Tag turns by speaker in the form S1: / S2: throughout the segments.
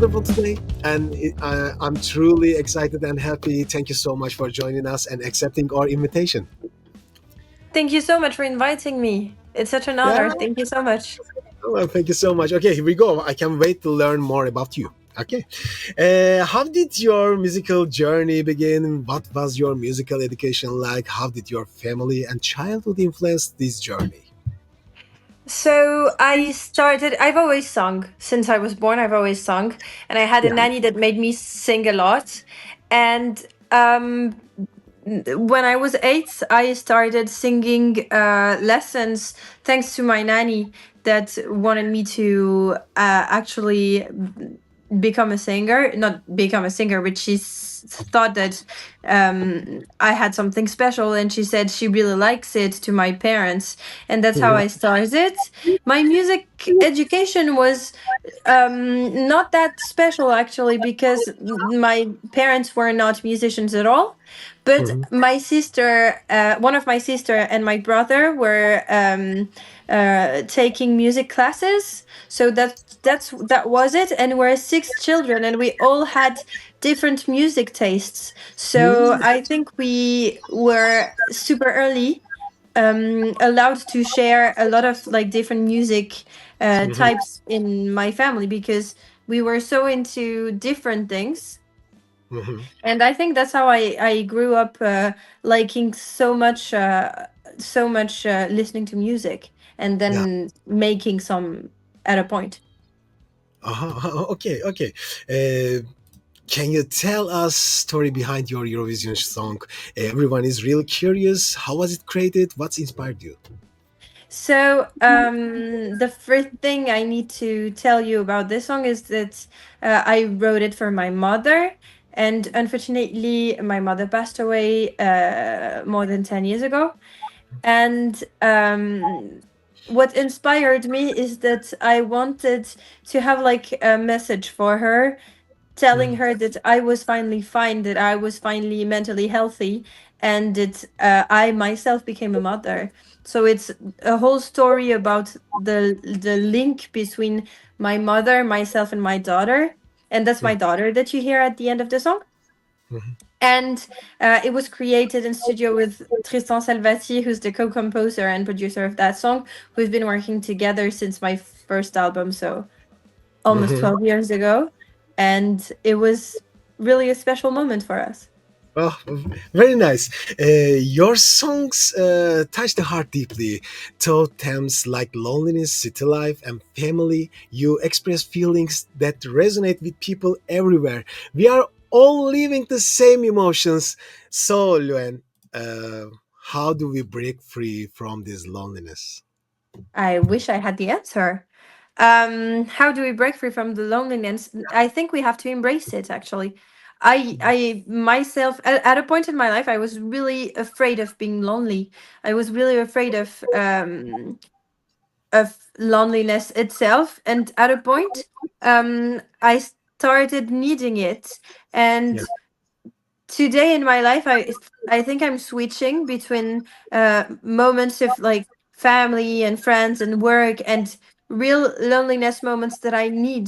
S1: wonderful today, and uh, I'm truly excited and happy. Thank you so much for joining us and accepting our invitation.
S2: Thank you so much for inviting me. It's such an honor. Yeah. Thank you so much.
S1: Well, thank you so much. Okay, here we go. I can't wait to learn more about you. Okay. Uh, how did your musical journey begin? What was your musical education like? How did your family and childhood influence this journey?
S2: So I started, I've always sung. Since I was born, I've always sung. And I had a yeah. nanny that made me sing a lot. And um, when I was eight, I started singing uh, lessons thanks to my nanny that wanted me to uh, actually become a singer not become a singer but she thought that um, i had something special and she said she really likes it to my parents and that's how i started my music education was um, not that special actually because my parents were not musicians at all but mm-hmm. my sister uh, one of my sister and my brother were um, uh, taking music classes so that that's that was it and we're six children and we all had different music tastes so mm. i think we were super early um, allowed to share a lot of like different music uh, mm-hmm. types in my family because we were so into different things mm-hmm. and i think that's how i i grew up uh, liking so much uh, so much uh, listening to music and then yeah. making some at a point
S1: uh-huh, okay, okay. Uh, can you tell us story behind your Eurovision song? Everyone is really curious. How was it created? What's inspired you?
S2: So um, the first thing I need to tell you about this song is that uh, I wrote it for my mother, and unfortunately, my mother passed away uh, more than ten years ago, and um, what inspired me is that I wanted to have like a message for her telling mm. her that I was finally fine, that I was finally mentally healthy, and that uh, I myself became a mother. So it's a whole story about the the link between my mother, myself, and my daughter, and that's my daughter that you hear at the end of the song. Mm-hmm and uh, it was created in studio with Tristan Salvati, who's the co-composer and producer of that song. We've been working together since my first album, so almost mm-hmm. 12 years ago, and it was really a special moment for us.
S1: Oh, very nice. Uh, your songs uh, touch the heart deeply. Through themes like loneliness, city life, and family, you express feelings that resonate with people everywhere. We are all living the same emotions. So, Luen, uh, how do we break free from this loneliness?
S2: I wish I had the answer. Um, how do we break free from the loneliness? I think we have to embrace it. Actually, I, I myself at, at a point in my life, I was really afraid of being lonely. I was really afraid of um, of loneliness itself. And at a point, um, I started needing it. And yeah. today in my life i i think i'm switching between uh moments of like family and friends and work and real loneliness moments that i need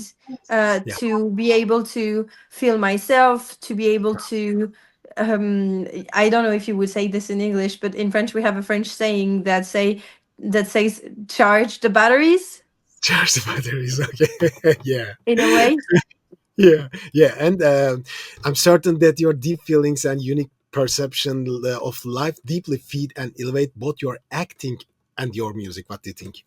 S2: uh yeah. to be able to feel myself to be able to um i don't know if you would say this in english but in french we have a french saying that say that says charge the batteries.
S1: Charge the batteries okay. Yeah.
S2: In a way
S1: yeah yeah and uh, i'm certain that your deep feelings and unique perception uh, of life deeply feed and elevate both your acting and your music what do you think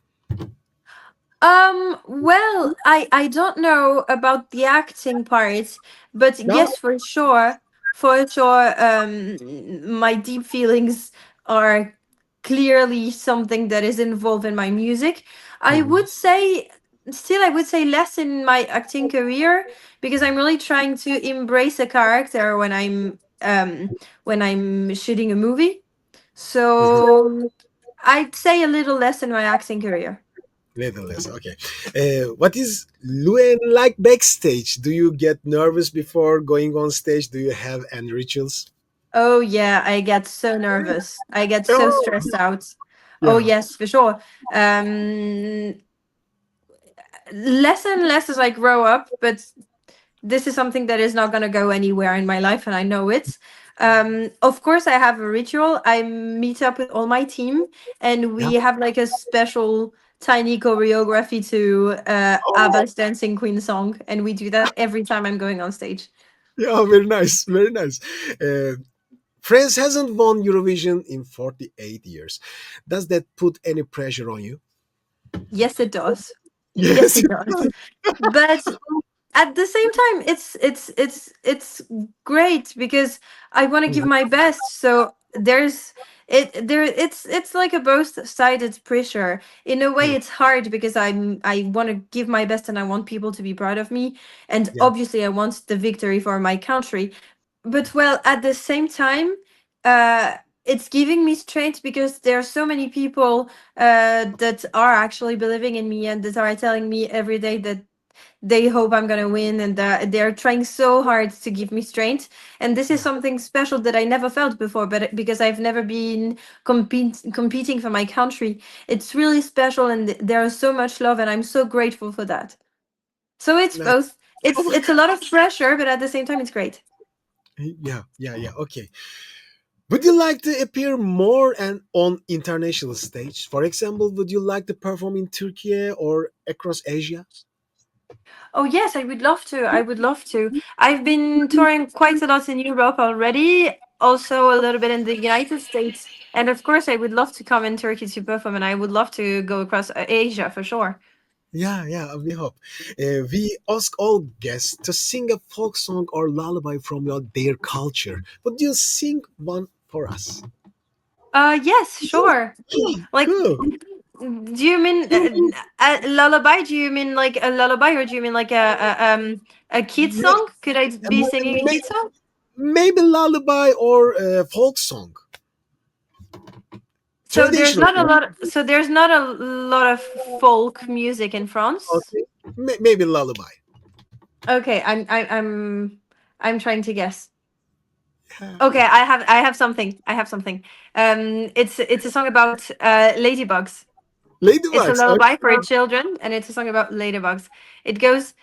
S2: um well i i don't know about the acting part but no. yes for sure for sure um my deep feelings are clearly something that is involved in my music mm. i mm-hmm. would say still i would say less in my acting career because i'm really trying to embrace a character when i'm um when i'm shooting a movie. So mm-hmm. i'd say a little less in my acting career.
S1: Little less okay. Uh, what is luen like backstage? Do you get nervous before going on stage? Do you have any rituals?
S2: Oh yeah i get so nervous. I get so stressed out. Oh yes for sure. Um less and less as I grow up, but this is something that is not going to go anywhere in my life, and I know it. Um, of course, I have a ritual. I meet up with all my team, and we
S1: Yeah.
S2: have like a special tiny choreography to uh,
S1: Oh,
S2: ABBA's Dancing Queen song, and we do that every time I'm going on stage.
S1: yeah, very nice, very nice. Uh, France hasn't won Eurovision in 48 years. Does that put any pressure on you?
S2: Yes, it does. Yes, it does. But at the same time, it's it's it's it's great because I want to give my best. So there's it there it's it's like a both sided pressure. In a way,
S1: Yeah.
S2: it's hard because I'm I want to give my best and I want people to be proud of me, and
S1: Yeah.
S2: obviously I want the victory for my country. But well, at the same time, uh, it's giving me strength because there are so many people uh, that are actually believing in me and that are telling me every day that they hope I'm gonna win and that they're trying so hard to give me strength. And this is something special that I never felt before, but because I've never been compete competing for my country, it's really special and there is so much love and I'm so grateful for that. So it's
S1: Nice.
S2: both. It's it's a lot of pressure, but at the same time, it's great.
S1: Yeah, yeah, yeah. Okay. Would you like to appear more and on international stage? For example, would you like to perform in Turkey or across Asia?
S2: Oh yes, I would love to. I would love to. I've been touring quite a lot in Europe already, also a little bit in the United States, and of course, I would love to come in Turkey to perform, and I would love to go across uh, Asia for sure.
S1: Yeah, yeah, we hope. Uh, we ask all guests to sing a folk song or lullaby from your, their culture. Would you sing one for us?
S2: Uh, yes, sure. Like, do you mean uh, a lullaby? Do you mean like a lullaby, or do you mean like a, a um a kid song? Could I be singing a kid song?
S1: Maybe lullaby or a folk song.
S2: So there's not a lot. so there's not a lot of folk music in France.
S1: Okay. May- Maybe lullaby.
S2: Okay, I'm I, I'm I'm trying to guess. Okay, I have I have something. I have something. Um, it's it's a song about uh ladybugs. It's a
S1: Ladybugs.
S2: lullaby for children, and it's a song about ladybugs. It goes.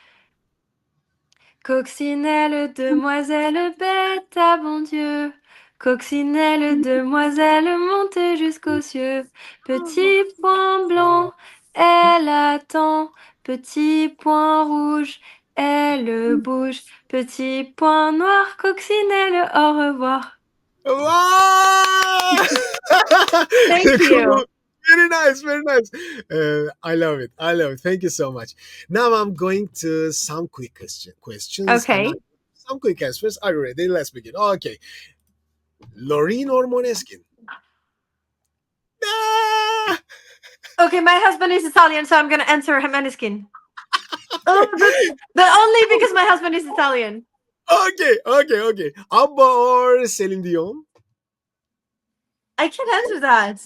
S2: Coccinelle, demoiselle bête à bon Dieu. Coccinelle, demoiselle, montez jusqu'aux cieux. Petit point blanc, elle attend. Petit point rouge, elle bouge. Petit point noir, coccinelle, au revoir.
S1: Wow!
S2: Thank you.
S1: Very nice, very nice. Uh, I love it. I love it. Thank you so much. Now I'm going to some quick question, questions.
S2: Okay.
S1: I- Some quick answers. Are you ready? Let's begin. Okay. Loreen or Moneskin? Ah!
S2: Okay, my husband is Italian, so I'm gonna answer Maneskin. Oh, but, but only because my husband is Italian.
S1: Okay, okay, okay. Abba or Celine Dion?
S2: I can't answer that.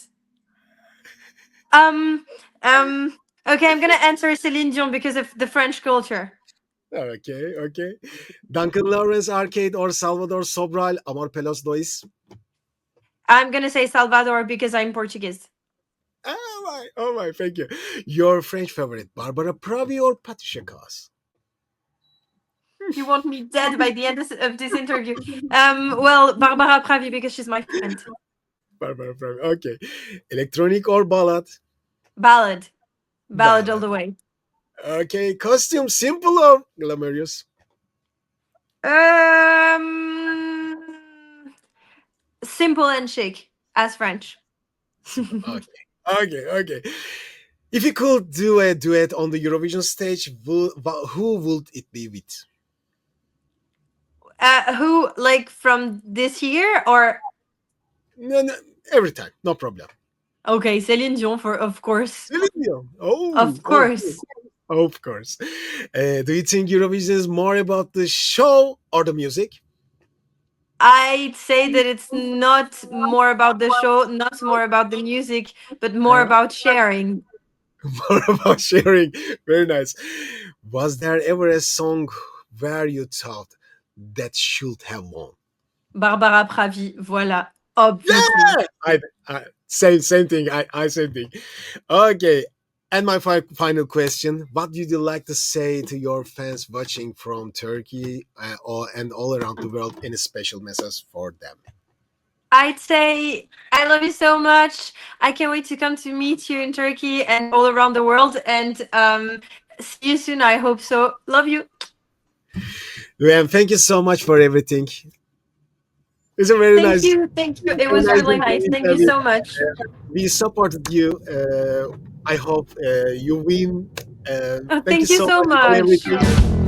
S2: Um, um. Okay, I'm gonna answer Celine Dion because of the French culture.
S1: Okay, okay. Duncan Lawrence Arcade or Salvador Sobral Amor Pelos Dois?
S2: I'm gonna say Salvador because I'm Portuguese.
S1: Oh my, oh my, thank you. Your French favorite, Barbara Pravi or Patricia Cass?
S2: You want me dead by the end of this interview. Um, well, Barbara Pravi because she's my friend.
S1: Barbara Pravi, okay. Electronic or ballad?
S2: Ballad, ballad all the way.
S1: Okay, costume simple or glamorous?
S2: Um, simple and chic as French.
S1: Okay, okay, okay. If you could do a duet on the Eurovision stage, who, who would it be with?
S2: Uh, who like from this year or
S1: No, no, every time, no problem.
S2: okay, Celine Dion for of course,
S1: Celine Dion. Oh,
S2: of course.
S1: of course. Uh, do you think Eurovision is more about the show or the music?
S2: I'd say that it's not more about the show, not more about the music, but more about sharing.
S1: more about sharing. Very nice. Was there ever a song where you thought that should have won?
S2: Barbara Pravi, voilà, obviously.
S1: Yeah, I, I same same thing. I I same thing. Okay, And my fi- final question: What would you like to say to your fans watching from Turkey uh, or, and all around the world? Any special message for them?
S2: I'd say I love you so much. I can't wait to come to meet you in Turkey and all around the world. And um, see you soon. I hope so. Love you.
S1: Ryan, thank you so much for everything. It's a very
S2: Thank
S1: nice.
S2: you. Thank you. It was really nice. Thank you so much.
S1: We supported you. Uh, I hope uh, you win. Uh,
S2: Oh, thank you so much.
S1: everything.